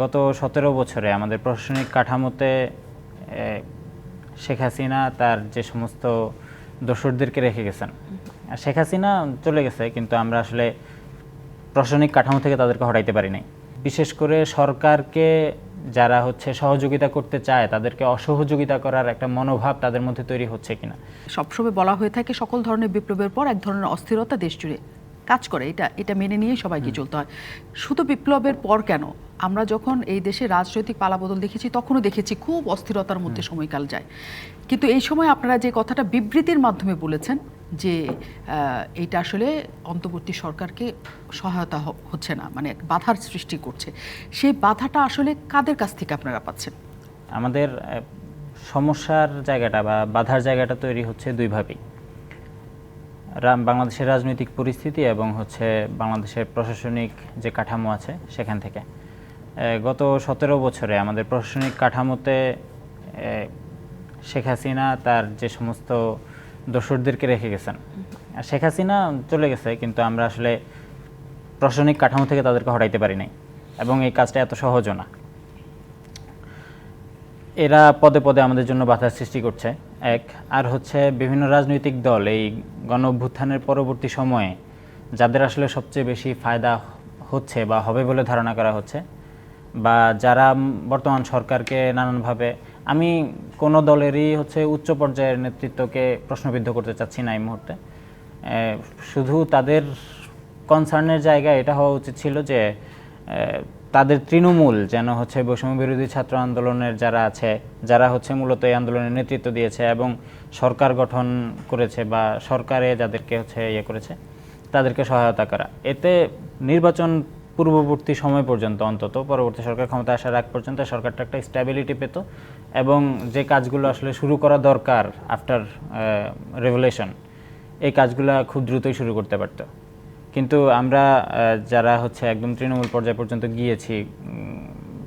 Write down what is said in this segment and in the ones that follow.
গত সতেরো বছরে আমাদের প্রশাসনিক কাঠামোতে শেখ হাসিনা তার যে সমস্ত দোসরদেরকে রেখে গেছেন। শেখ হাসিনা চলে গেছে, কিন্তু আমরা আসলে প্রশাসনিক কাঠামো থেকে তাদেরকে হটাইতে পারি নাই। বিশেষ করে সরকারকে যারা হচ্ছে সহযোগিতা করতে চায়, তাদেরকে অসহযোগিতা করার একটা মনোভাব তাদের মধ্যে তৈরি হচ্ছে কিনা। সবসময় বলা হয়ে থাকে, সকল ধরনের বিপ্লবের পর এক ধরনের অস্থিরতা দেশ জুড়ে কাজ করে এটা এটা মেনে নিয়ে সবাইকে চলতে হয়। শুধু বিপ্লবের পর কেন? আমরা যখন এই দেশে রাজনৈতিক পালাবদল দেখেছি তখনও দেখেছি খুব অস্থিরতার মধ্যে সময়কাল যায়। কিন্তু এই সময় আপনারা যে কথাটা বিবৃতির মাধ্যমে বলেছেন যে এটা আসলে অন্তর্বর্তী সরকারকে সহায়তা হচ্ছে না মানে বাধার সৃষ্টি করছে সেই বাধাটা আসলে কাদের কাছ থেকে আপনারা পাচ্ছেন? আমাদের সমস্যার জায়গাটা বা বাধার জায়গাটা তৈরি হচ্ছে দুইভাবেই। বাংলাদেশের রাজনৈতিক পরিস্থিতি এবং হচ্ছে বাংলাদেশের প্রশাসনিক যে কাঠামো আছে সেখান থেকে। গত সতেরো বছরে আমাদের প্রশাসনিক কাঠামোতে শেখ হাসিনা তার যে সমস্ত দোসরদেরকে রেখে গেছেন। শেখ হাসিনা চলে গেছে, কিন্তু আমরা আসলে প্রশাসনিক কাঠামো থেকে তাদেরকে হটাইতে পারি নাই এবং এই কাজটা এত সহজও না। এরা পদে পদে আমাদের জন্য বাধার সৃষ্টি করছে। এক, আর হচ্ছে বিভিন্ন রাজনৈতিক দল এই গণ অভ্যুত্থানের পরবর্তী সময়ে যাদের আসলে সবচেয়ে বেশি ফায়দা হচ্ছে বা হবে বলে ধারণা করা হচ্ছে, বা যারা বর্তমান সরকারকে নানানভাবে, আমি কোনো দলেরই হচ্ছে উচ্চ পর্যায়ের নেতৃত্বকে প্রশ্নবিদ্ধ করতে চাচ্ছি না এই মুহূর্তে। শুধু তাদের কনসার্নের জায়গা এটা হওয়া উচিত ছিল যে তাদের তৃণমূল যেন হচ্ছে বৈষম্য বিরোধী ছাত্র আন্দোলনের যারা আছে, যারা হচ্ছে মূলত এই আন্দোলনের নেতৃত্ব দিয়েছে এবং সরকার গঠন করেছে বা সরকারে যাদেরকে হচ্ছে ইয়ে করেছে, তাদেরকে সহায়তা করা। এতে নির্বাচন পূর্ববর্তী সময় পর্যন্ত অন্তত, পরবর্তী সরকার ক্ষমতা আসার আগ পর্যন্ত সরকারটা একটা স্ট্যাবিলিটি পেত এবং যে কাজগুলো আসলে শুরু করা দরকার আফটার রেভুলেশন এই কাজগুলো খুব দ্রুতই শুরু করতে পারতো। কিন্তু আমরা যারা হচ্ছে একদম তৃণমূল পর্যায় পর্যন্ত গিয়েছি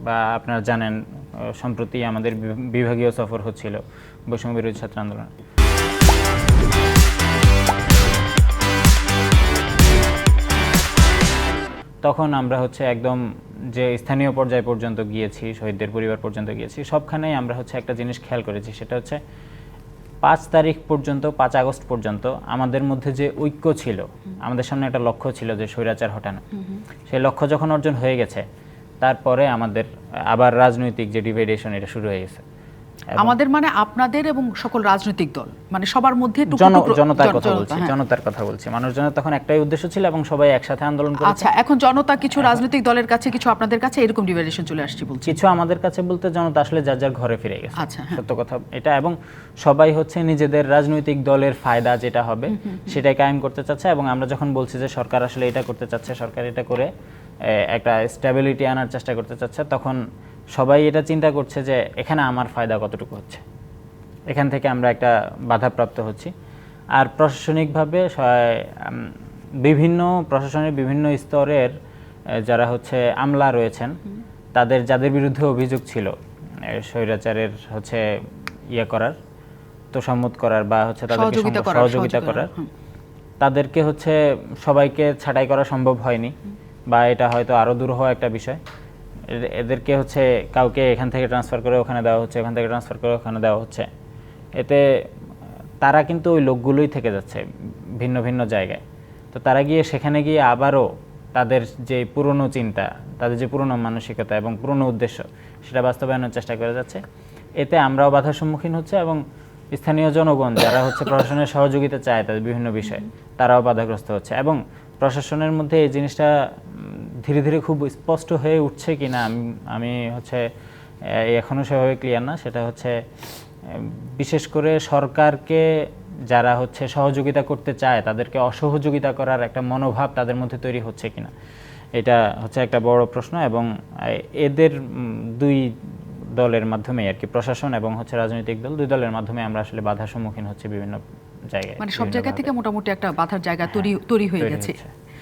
বা আপনারা জানেন সম্প্রতি আমাদের বিভাগীয় সফর হচ্ছিল বৈষম্য বিরোধী ছাত্র আন্দোলন। তখন আমরা হচ্ছে একদম যে স্থানীয় পর্যায় পর্যন্ত গিয়েছি, শহীদদের পরিবার পর্যন্ত গিয়েছি, সবখানেই আমরা হচ্ছে একটা জিনিস খেয়াল করেছি, সেটা হচ্ছে পাঁচ তারিখ পর্যন্ত, পাঁচ আগস্ট পর্যন্ত আমাদের মধ্যে যে ঐক্য ছিল, আমাদের সামনে একটা লক্ষ্য ছিল যে স্বৈরাচার হটানো। সেই লক্ষ্য যখন অর্জন হয়ে গেছে, তারপরে আমাদের আবার রাজনৈতিক যে ডিভাইডেশন, এটা শুরু হয়ে গেছে। আমাদের মানে আপনাদের এবং সকল রাজনৈতিক দল মানে সবার মধ্যে জনতার কথা বলছি হ্যাঁ। জনতার কথা বলছি। মানুষজনের তখন একটাই উদ্দেশ্য ছিল এবং সবাই একসাথে আন্দোলন করেছে। আচ্ছা এখন জনতা কিছু রাজনৈতিক দলের কাছে কিছু আপনাদের কাছে এরকম ডিভাইডেশন চলে আসছে বলছি কিছু আমাদের কাছে বলতে জনতা আসলে যার যার ঘরে ফিরে গেছে। আচ্ছা, হ্যাঁ। সত্য কথা এটা। এবং সবাই হচ্ছে নিজেদের রাজনৈতিক দলের ফায়দা যেটা হবে সেটাই কায়েম করতে চাচ্ছে এবং আমরা যখন বলছি যে সরকার আসলে এটা করতে চাচ্ছে সরকার এটা করে একটা স্টেবিলিটি আনার চেষ্টা করতে চাচ্ছে তখন সবাই এটা চিন্তা করছে যে এখানে আমার ফায়দা কতটুকু হচ্ছে। এখান থেকে আমরা একটা বাধাপ্রাপ্ত হচ্ছি। আর প্রশাসনিকভাবে বিভিন্ন প্রশাসনের বিভিন্ন স্তরের যারা হচ্ছে আমলা রয়েছেন তাদের যাদের বিরুদ্ধে অভিযোগ ছিল স্বৈরাচারের হচ্ছে ইয়ে করার তোষামত করার বা হচ্ছে তাদেরকে সহযোগিতা করার। তাদেরকে হচ্ছে সবাইকে ছাঁটাই করা সম্ভব হয়নি বা এটা হয়তো আরও দূর হওয়া একটা বিষয়। এদেরকে হচ্ছে কাউকে এখান থেকে ট্রান্সফার করে ওখানে দেওয়া হচ্ছে, ওখান থেকে ট্রান্সফার করে ওখানে দেওয়া হচ্ছে। এতে তারা কিন্তু ওই লোকগুলোই থেকে যাচ্ছে ভিন্ন ভিন্ন জায়গায়। তো তারা গিয়ে সেখানে গিয়ে আবারও তাদের যে পুরনো চিন্তা, তাদের যে পুরনো মানসিকতা এবং পুরনো উদ্দেশ্য, সেটা বাস্তবায়নের চেষ্টা করে যাচ্ছে। এতে আমরাও বাধার সম্মুখীন হচ্ছে এবং স্থানীয় জনগণ যারা হচ্ছে প্রশাসনের সহযোগিতা চায় তাদের বিভিন্ন বিষয়ে, তারাও বাধাগ্রস্ত হচ্ছে। এবং প্রশাসনের মধ্যে এই জিনিসটা ধীরে ধীরে খুব স্পষ্ট হয়ে উঠছে কিনা আমি আমি হচ্ছে আহ, এখনও সেভাবে ক্লিয়ার না। সেটা হচ্ছে বিশেষ করে সরকারকে যারা হচ্ছে সহযোগিতা করতে চায় তাদেরকে অসহযোগিতা করার একটা মনোভাব তাদের মধ্যে তৈরি হচ্ছে কিনা এটা হচ্ছে একটা বড় প্রশ্ন। এবং এদের দুই দলের মাধ্যমে আর কি প্রশাসন এবং হচ্ছে রাজনৈতিক দল দুই দলের মাধ্যমে আমরা আসলে বাধার সম্মুখীন হচ্ছে বিভিন্ন জায়গায় মানে সব জায়গা থেকে মোটামুটি একটা বাধার জায়গা তৈরি তৈরি হয়ে গেছে।